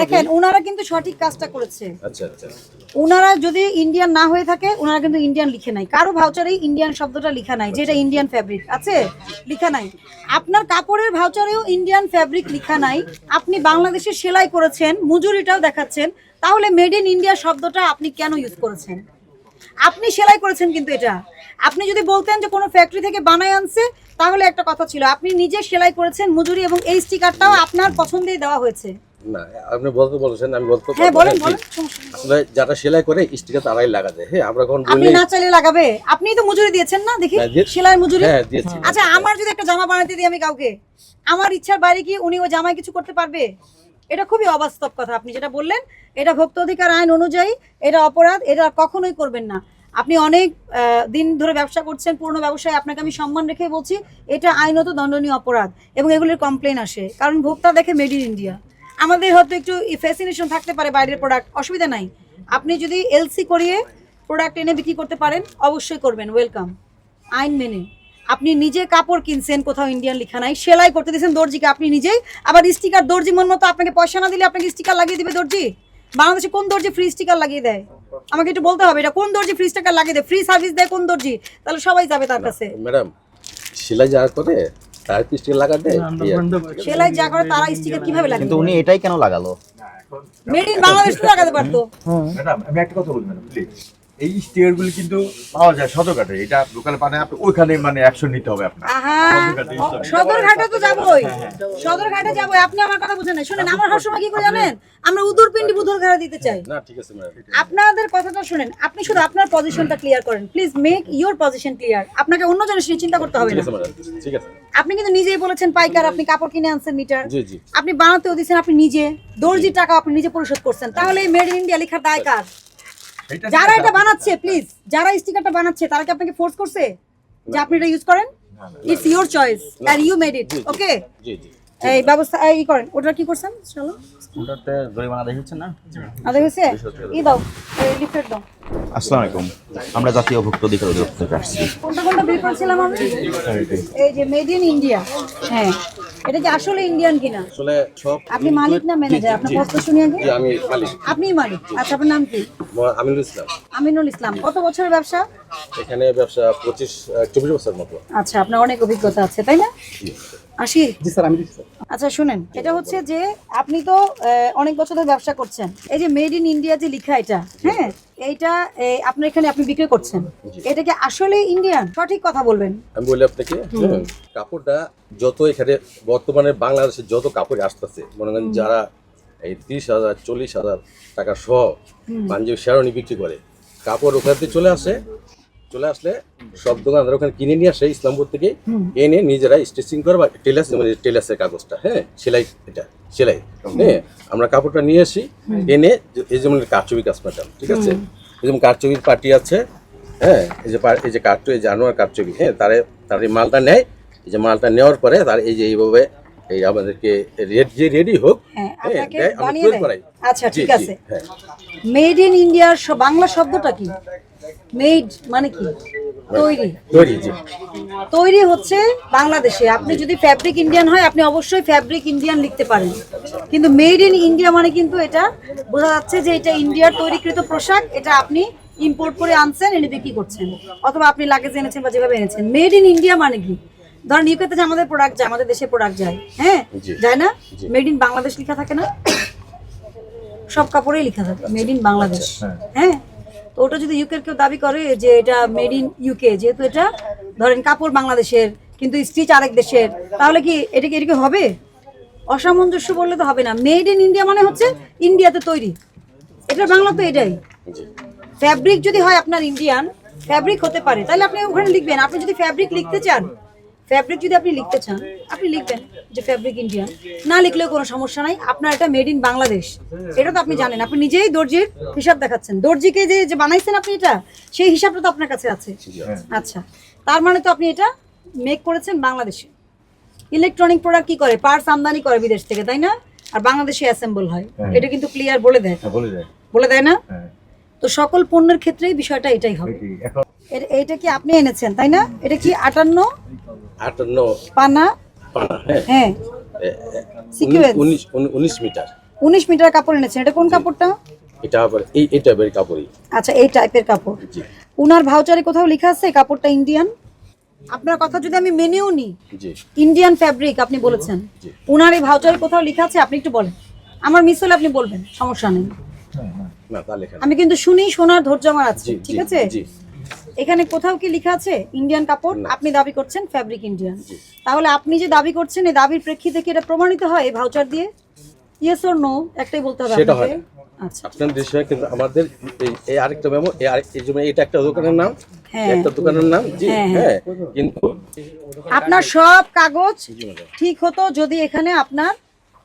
দেখেন ওনারা কিন্তু সঠিক কাজটা করেছে। আচ্ছা আচ্ছা। ওনারা যদি ইন্ডিয়ান না হয়ে থাকে ওনারা কিন্তু ইন্ডিয়ান লিখে নাই। কারও ভাউচারেই ইন্ডিয়ান শব্দটা লেখা নাই যেটা ইন্ডিয়ান ফ্যাব্রিক আছে? লেখা নাই। আপনার কাপড়ের ভাউচারেও ইন্ডিয়ান ফ্যাব্রিক লেখা নাই। আপনি বাংলাদেশে সেলাই করেছেন মজুরিটাও দেখাচ্ছেন। তাহলে মেড ইন ইন্ডিয়া শব্দটা আপনি কেন ইউজ করেছেন? আপনি সেলাই করেছেন কিন্তু এটা। আপনি যদি বলতেন যে কোনো ফ্যাক্টরি থেকে বানায় আনছে তাহলে একটা কথা ছিল। আপনি নিজে সেলাই করেছেন মজুরি এবং এই স্টিকারটাও আপনার পছন্দেই দেওয়া হয়েছে। না আপনি বলতে বলেছেন আমি বলতে হ্যাঁ বলেন বলেন ঠিক। সমস্যা নেই। আসলে যারা সেলাই করে স্টিকার তারাই লাগা হ্যাঁ আমরা কখন আপনি না চাইলে লাগাবে। আপনি তো মজুরি দিয়েছেন না দেখি হ্যাঁ, সেলাই মজুরি? হ্যাঁ দিয়েছি। আচ্ছা আমার যদি একটা জামা বানাতে দিই আমি কাউকে আমার ইচ্ছার বাইরে কি উনি ওই জামায় কিছু করতে পারবে? এটা খুবই অবাস্তব কথা আপনি যেটা বললেন এটা ভোক্তা অধিকার আইন অনুযায়ী এটা অপরাধ এটা কখনোই করবেন না। আপনি অনেক দিন ধরে ব্যবসা করছেন পুরনো ব্যবসায় আপনাকে আমি সম্মান রেখে বলছি এটা আইনত দণ্ডনীয় অপরাধ এবং এগুলির কমপ্লেন আসে। কারণ ভোক্তা দেখে মেড ইন ইন্ডিয়া আমাদের হয়তো একটু ফ্যাসিনেশন থাকতে পারে বাইরের প্রোডাক্ট অসুবিধা নাই। আপনি যদি এলসি করিয়ে প্রোডাক্ট এনে বিক্রি করতে পারেন অবশ্যই করবেন ওয়েলকাম আইন মেনে। আপনি নিজে কাপড় কিনছেন কোথাও ইন্ডিয়ান লেখা নাই সেলাই করতে দিয়েছেন দর্জিকে আপনি নিজেই আবার স্টিকার দর্জি মন মতো আপনাকে পয়সা না দিলে আপনাকে স্টিকার লাগিয়ে দিবে দর্জি? বাংলাদেশে কোন দর্জি ফ্রি স্টিকার লাগিয়ে দেয়? আমাকে একটু বলতে হবে এটা কোন দর্জি ফ্রি স্টিকার লাগিয়ে দেয়? ফ্রি সার্ভিস দেয় কোন দর্জি? তাহলে সবাই যাবে তার কাছে। ম্যাডাম সেলাই যারা করে স্টিকার কি। সেলাই যা করে তারা স্টিকার কীভাবে লাগে কিন্তু উনি এটাই কেন লাগালো? মেড ইন বাংলাদেশ লাগাতে পারতো। ম্যাডাম আমি একটা কথা বলি ম্যাডাম প্লিজ এই স্টিকারগুলি কিন্তু পাওয়া যায় সদরঘাটে। এটা লোকালে পানে আপনি ওইখানে মানে অ্যাকশন নিতে হবে আপনার সদরঘাটে তো যাবোই। সদরঘাটে যাবোই। আপনি আমার কথা বুঝেন না শুনেন আমার সবসময় কি করে জানেন? আমরা উদুর পিন্ডি বুদুর ঘাড়ে দিতে চাই। না ঠিক আছে আপনাদের কথাটা শুনেন। আপনি শুধু আপনার পজিশনটা ক্লিয়ার করেন। Please make your position clear আপনাকে অন্য জনের চিন্তা করতে হবে না। ঠিক আছে। আপনি কিন্তু নিজেই বলেছেন পাইকার আপনি কাপড় কিনে আনছেন মিটার। জি জি। আপনি বানাতেও দিচ্ছেন আপনি নিজে। দর্জির টাকা আপনি নিজে পরিশোধ করছেন। তাহলে মেড ইন ইন্ডিয়া লেখার দায় কার? যারা এটা বানাচ্ছে প্লিজ যারা স্টিকারটা বানাচ্ছে তারা কি আপনাকে ফোর্স করছে যে আপনি এটা ইউজ করেন? ইটস ইওর চয়েস আর ইউ মেড ইট ওকে জি জি এই ব্যবস্থা এই করেন। ওটা কি করছেন চলো ওটাতে জরিমানা দেখেছেন না? আদা হয়েছে? ই দাও এই লিফলেট দাও। আসসালামু আলাইকুম। আমরা জাতীয় ভুক্ত অধিকার অধিদপ্তর থেকে আসছি। কোনটা কোনটা বিল করেছিলাম আমি? এই যে মেড ইন ইন্ডিয়া হ্যাঁ। এটা কি আসলে ইন্ডিয়ান কিনা? আসলে সব আপনি মালিক না ম্যানেজার আপনার শুনি আগে জি আমি মালিক। আপনিই মালিক। আচ্ছা আপনার নাম কি? আমিনুল ইসলাম। আমিনুল ইসলাম। কত বছরের ব্যবসা? এখানে ব্যবসা পঁচিশ আহ, চব্বিশ বছর মতো। আচ্ছা আপনার অনেক অভিজ্ঞতা আছে তাই না? আসি জি। স্যার আমি আচ্ছা শুনেন। এটা হচ্ছে যে আপনি তো আহ, অনেক বছর ধরে ব্যবসা করছেন। এই যে মেড ইন ইন্ডিয়া যে লেখা এটা হ্যাঁ? এইটা আপনার এখানে আপনি বিক্রি করছেন। এটা কি আসলে ইন্ডিয়ান সঠিক কথা বলবেন। আমি বলি আপনাকে কাপড়টা যত এখানে বর্তমানে বাংলাদেশে যত কাপড় আসতেছে মনে করেন যারা এই তিরিশ হাজার চল্লিশ হাজার টাকা সহ পাঞ্জাবি শেরনি বিক্রি করে কাপড় ওখান থেকে চলে আসে চলে আসলে সব দোকানদার ওখানে কিনে নিয়ে আসে ইসলামপুর থেকে এনে নিজেরা স্টিচিং করে বা টেলার্স মানে টেলার্সের কাগজটা হ্যাঁ? সেলাই এটা সেলাই হ্যাঁ? আমরা কাপড়টা নিয়ে আসি এনে এই যেমন কারচুপি কাজ পাঠাম ঠিক আছে? এই যেমন কারচুপির পার্টি আছে হ্যাঁ? এই যে এই যে কাঠচুপি এই জানোয়ার কাঠচুপি হ্যাঁ? তারে তার এই মালটা নেয় এই যে মালটা নেওয়ার পরে তার এই যে এইভাবে এই আমাদেরকে রেড যে রেডি হোক হ্যাঁ হ্যাঁ। আচ্ছা ঠিক আছে। মেড ইন ইন্ডিয়ার বাংলা শব্দটা কি? মেড মানে কি? তৈরি। তৈরি তৈরি হচ্ছে বাংলাদেশে। আপনি যদি ফ্যাব্রিক ইন্ডিয়ান হয় আপনি অবশ্যই ফ্যাব্রিক ইন্ডিয়ান লিখতে পারেন। কিন্তু মেড ইন ইন্ডিয়া মানে কিন্তু এটা বোঝা যাচ্ছে যে এটা ইন্ডিয়ার তৈরিকৃত পোশাক। এটা আপনি ইম্পোর্ট করে আনছেন এনে বিক্রি করছেন। অথবা আপনি লাগেজ এনেছেন বা যেভাবে এনেছেন। মেড ইন ইন্ডিয়া মানে কি? ধরেন ইউকেতে যে আমাদের প্রোডাক্ট যায় আমাদের দেশে প্রোডাক্ট যায়। হ্যাঁ? যায় না? মেড ইন বাংলাদেশ লেখা থাকে না? সব কাপড়েই লেখা থাকে। মেড ইন বাংলাদেশ হ্যাঁ। তো ওটা যদি ইউকের কেউ দাবি করে যে এটা মেড ইন ইউকে যেহেতু এটা ধরেন কাপড় বাংলাদেশের কিন্তু স্টিচ আরেক দেশের তাহলে কি এটা কি এটা কি হবে? অসামঞ্জস্য বললে তো হবে না। মেড ইন ইন্ডিয়া মানে হচ্ছে ইন্ডিয়াতে তৈরি। এটা বাংলা তো এটাই। ফ্যাব্রিক যদি হয় আপনার ইন্ডিয়ান ফ্যাব্রিক হতে পারে। তাহলে আপনি ওখানে লিখবেন। আপনি যদি ফ্যাব্রিক লিখতে চান ফ্যাব্রিক যদি আপনি লিখতে চান আপনি লিখবেন যে ফ্যাব্রিক ইন্ডিয়ান না লিখলেও কোনো সমস্যা নাই আপনার এটা মেড ইন বাংলাদেশ এটা তো আপনি জানেন আপনি নিজেই দর্জির হিসাব দেখাচ্ছেন। দর্জিকে যে যে বানাইছেন আপনি এটা সেই হিসাবটা তো আপনার কাছে আছে। আচ্ছা তার মানে তো আপনি এটা মেক করেছেন বাংলাদেশে। ইলেকট্রনিক প্রোডাক্ট কি করে? পার্টস আমদানি করে বিদেশ থেকে তাই না? আর বাংলাদেশে অ্যাসেম্বল হয়। এটা কিন্তু ক্লিয়ার বলে দেয়। হ্যাঁ, বলে দেয়। না? হ্যাঁ। তো সকল পণ্যের ক্ষেত্রেই বিষয়টা এটাই হবে। এটি কি আপনি এনেছেন তাই না? এটা কি আটান্ন? আটান্ন পানা? পানা হ্যাঁ। হ্যাঁ. উনিশ উনিশ মিটার। উনিশ মিটার কাপড় এনেছেন। এটা কোন কাপড়টা? এটা আবার এই এই টাইপের কাপড়ই। আচ্ছা এই টাইপের কাপড়। উনার ভাউচারে কোথাও লেখা আছে কাপড়টা ইন্ডিয়ান আপনার কথা যদি আমি মেনেও নিই ইন্ডিয়ান ফ্যাব্রিক আপনি বলেছেন। উনার এই ভাউচারে কোথাও লেখা আছে আপনি একটু বলেন। আমার মিস হলে আপনি বলবেন সমস্যা নেই। আমি কিন্তু শুনি শোনার ধৈর্য আমার আছে ঠিক আছে? এখানে কোথাও কি লেখা আছে? ইন্ডিয়ান কাপড়? আপনি দাবি করছেন ফ্যাব্রিক ইন্ডিয়ান তাহলে আপনি যে দাবি করছেন এই দাবির প্রেক্ষিতে কি এটা প্রমাণিত হয় এই ভাউচার দিয়ে? ইয়েস অর নো একটাই বলতে হবে সেটা হয় আচ্ছা। আপনার দেশে কিন্তু আমাদের এই- আরেকটা মেমো এই আরেক এটা একটা দোকানের নাম? হ্যাঁ। একটা দোকানের নাম? জি হ্যাঁ, হ্যাঁ। কিন্তু আপনার সব কাগজ ঠিক হতো যদি এখানে আপনার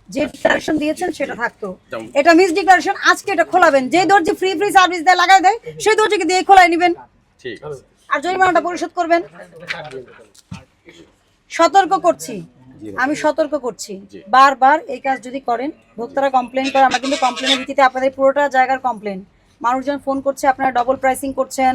যে ডিক্লারেশন দিয়েছেন সেটা থাকতো। এটা মিস ডিক্লারেশন আজকে এটা খোলাবেন। যে দর্জি ফ্রি ফ্রি সার্ভিস দেয় লাগাই দেয় সেই দর্জিকে দিয়ে খোলাই নেবেন। ঠিক আছে। আর জরিমানাটা পরিশোধ করবেন? সতর্ক করছি। আমি সতর্ক করছি। বারবার এই কাজ যদি করেন ভোক্তারা কমপ্লেন করে আমরা কিন্তু কমপ্লেনের ভিত্তিতে আপনাদের পুরোটা জায়গার কমপ্লেন মানুষজন ফোন করছে আপনারা ডবল প্রাইসিং করছেন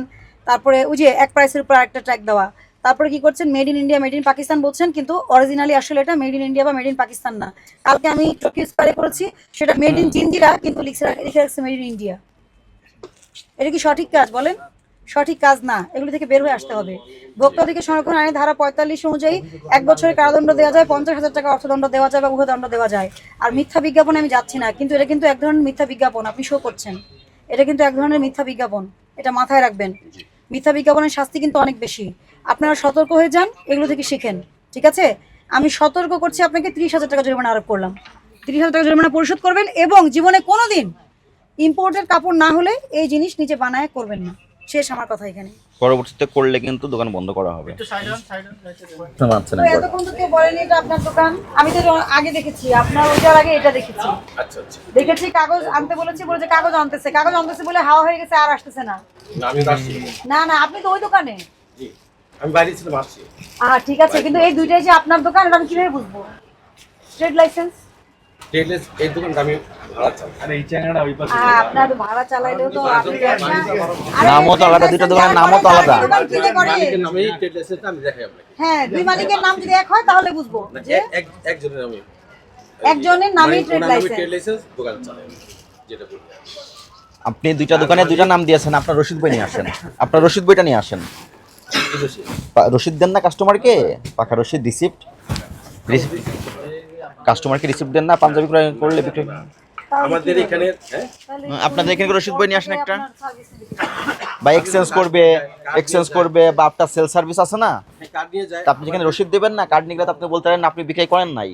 তারপরে ওই যে এক প্রাইসের উপর একটা ট্যাগ দেওয়া। তারপরে কি করছেন? Made in India made in Pakistan বলছেন কিন্তু অরিজিনালি আসলে এটা মেড ইন ইন্ডিয়া বা মেড ইন পাকিস্তান না। কালকে আমি টোকিও স্পারে করেছি সেটা মেড ইন জিঞ্জিরা কিন্তু লিখে রাখছে মেড ইন ইন্ডিয়া এটা কি সঠিক কাজ বলেন? সঠিক কাজ না এগুলো থেকে বের হয়ে আসতে হবে। ভোক্তা অধিকার সংরক্ষণ আইনের ধারা পঁয়তাল্লিশ অনুযায়ী এক বছরের কারাদণ্ড দেওয়া যায় পঞ্চাশ হাজার টাকা অর্থদণ্ড দেওয়া যায় বা উভয় দণ্ড দেওয়া যায়। আর মিথ্যা বিজ্ঞাপনে আমি যাচ্ছি না কিন্তু এটা কিন্তু এক ধরনের মিথ্যা বিজ্ঞাপন আপনি শো করছেন। এটা কিন্তু এক ধরনের মিথ্যা বিজ্ঞাপন এটা মাথায় রাখবেন। মিথ্যা বিজ্ঞাপনের শাস্তি কিন্তু অনেক বেশি। আপনারা সতর্ক হয়ে যান এগুলো থেকে শিখেন ঠিক আছে? আমি সতর্ক করছি আপনাকে ত্রিশ হাজার টাকা জরিমানা আরোপ করলাম। ত্রিশ হাজার টাকা জরিমানা পরিশোধ করবেন এবং জীবনে কোনো দিন ইম্পোর্টেড কাপড় না হলে এই জিনিস নিজে বানায় করবেন না। শেষ আমার কথা এখানে। পরবর্তীতে করলে কিন্তু দোকান বন্ধ করা হবে। তো এতক্ষণ তো কেউ বলেনি এটা আপনার দোকান। আমি তো আগে দেখেছি আপনার ওইটার আগে এটা দেখেছি। আচ্ছা আচ্ছা। দেখেছি কাগজ আনতে বলেছি বলেছে কাগজ আনতেছে। কাগজ আনতেছে বলে হাওয়া হয়ে গেছে আর আসতেছে না। না না না আপনি তো ওই দোকানে? আমি বাইরে ছিলাম আসছি। ঠিক আছে কিন্তু এই দুইটাই যে আপনার দোকান এটা আমি কীভাবে বুঝব? ট্রেড লাইসেন্স এই দোকানটা আমি ভাড়া চাই। আরে এই চ্যানেলটা ওই পাশে। আপনার ভাড়া চালাইলেও তো আপনি নামও তো আলাদা, দুইটা দোকানের নামও তো আলাদা। দেখাই আপনাকে। হ্যাঁ দুই মালিকের নাম যদি এক হয় তাহলে বুঝব যে একজনের নামে। নামেই দোকান যেটা আপনি দুইটা দোকানে দুইটা নাম দিয়েছেন আপনার রসিদ বই নিয়ে আসেন। আপনার রসিদ বইটা নিয়ে আসেন। রসিদ দেন না কাস্টমারকে পাকা রসিদ রিসিপ্ট কাস্টমারকে রিসিপ্ট দেন না পাঞ্জাবি ক্রয় করলে বিক্রি আমাদের এখানে হ্যাঁ? আপনাদের এখানে রসিদ বই নিয়ে আসেন একটা। বা এক্সচেঞ্জ করবে এক্সচেঞ্জ করবে বা আপনার সেল সার্ভিস আছে না? কার্ড নিয়ে যায়। আপনি যেখানে রসিদ দেবেন না কার্ড নিয়ে গেলে আপনি বলতে পারেন আপনি বিক্রি করেন নাই।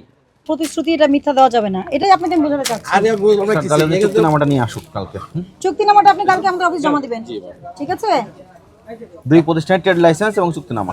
প্রতিশ্রুতি এটা মিথ্যা দেওয়া যাবে না। এটাই আপনাকে আমি বোঝাতে চাচ্ছি। আরে আমি আমরা কিছু চুক্তিনামাটা নিয়ে আসুক কালকে। চুক্তি চুক্তিনামাটা আপনি কালকে আমাদের অফিস জমা দিবেন। ঠিক আছে? দুই প্রতিষ্ঠানের ট্রেড লাইসেন্স এবং চুক্তিনামা